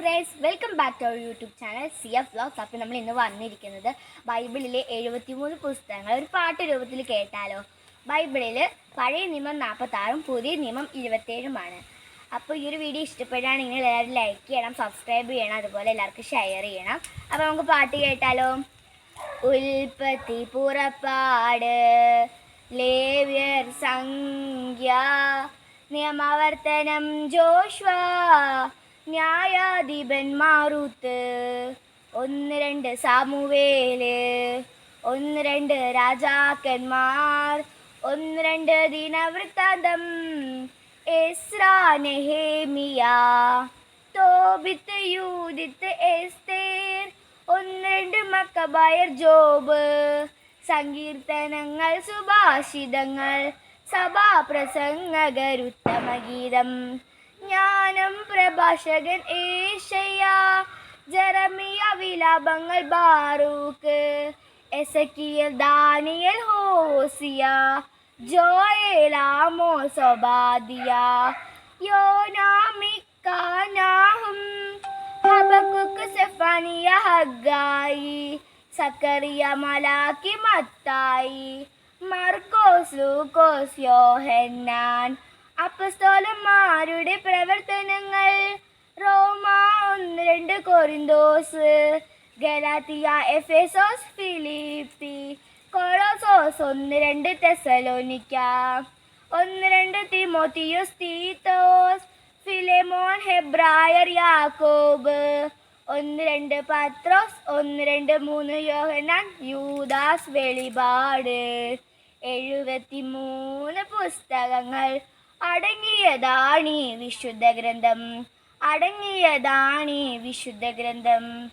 Friends welcome back to our YouTube channel C F vlogs അപ്പോൾ നമ്മൾ ഇന്ന് വന്നിരിക്കുന്നത് ബൈബിളിലെ എഴുപത്തിമൂന്ന് പുസ്തകങ്ങൾ. ഒരു പാട്ട് രൂപത്തിൽ കേട്ടാലോ? ബൈബിളിൽ പഴയ നിയമം നാൽപ്പത്താറും പുതിയ നിയമം ഇരുപത്തേഴുമാണ്. അപ്പോൾ ഈ ഒരു വീഡിയോ ഇഷ്ടപ്പെടുകയാണെങ്കിൽ എല്ലാവരും ലൈക്ക് ചെയ്യണം സബ്സ്ക്രൈബ് ചെയ്യണം അതുപോലെ എല്ലാവർക്കും ഷെയർ ചെയ്യണം. അപ്പോൾ നമുക്ക് പാട്ട് കേട്ടാലോ? ഉൽപ്പത്തി പുറപ്പാട് ലേവ്യർ സംഖ്യ നിയമാവർത്തനം ജോഷ്വ ന്യായാധിപന്മാറുത്ത് ഒന്ന് രണ്ട് സാമുവേൽ. ഒന്ന് രണ്ട് രാജാക്കന്മാർ. ഒന്ന് രണ്ട് ദിനവൃത്താന്തം. എസ്രാ നെഹേമിയ തോബിത്ത് യൂതിത്ത് എസ്തേർ. ഒന്ന് രണ്ട് മക്കബായർ ജോബ്. സങ്കീർത്തനങ്ങൾ സുഭാഷിതങ്ങൾ. സഭാപ്രസംഗകരുത്തമഗീതം. ജ്ഞാനം പ്രഭാഷകൻ ഏഷയ Jeremiah വിലാപങ്ങൾ Baruch. Ezekiel Daniel Hosea. Joel Amos Obadiah. യോനാമിക്കാനാഹും Habakkuk Zephaniah Haggai Zechariah Malachi Mathai. മർക്കോസ് ലൂക്കോസ് യോഹന്നാൻ. അപ്പസ്തോലന്മാരുടെ പ്രവർത്തനങ്ങൾ. റോമ ഒന്ന് രണ്ട് കൊറിന്തോസ് ഗലാത്തിയ എഫേസോസ് ഫിലിപ്പി കൊളോസോസ് ഒന്ന് രണ്ട് തെസലോനിക്ക ഒന്ന് രണ്ട് തിമോത്തിയോസ് തീത്തോസ് ഫിലെമോൻ ഹെബ്രായർ യാക്കോബ് ഒന്ന് രണ്ട് പത്രോസ് ഒന്ന് രണ്ട് മൂന്ന് യോഹനാൻ യൂദാസ് വെളിപാട്. എഴുപത്തി മൂന്ന് പുസ്തകങ്ങൾ. അടങ്ങിയതാണീ വിശുദ്ധ ഗ്രന്ഥം. അടങ്ങിയതാണ് വിശുദ്ധ ഗ്രന്ഥം.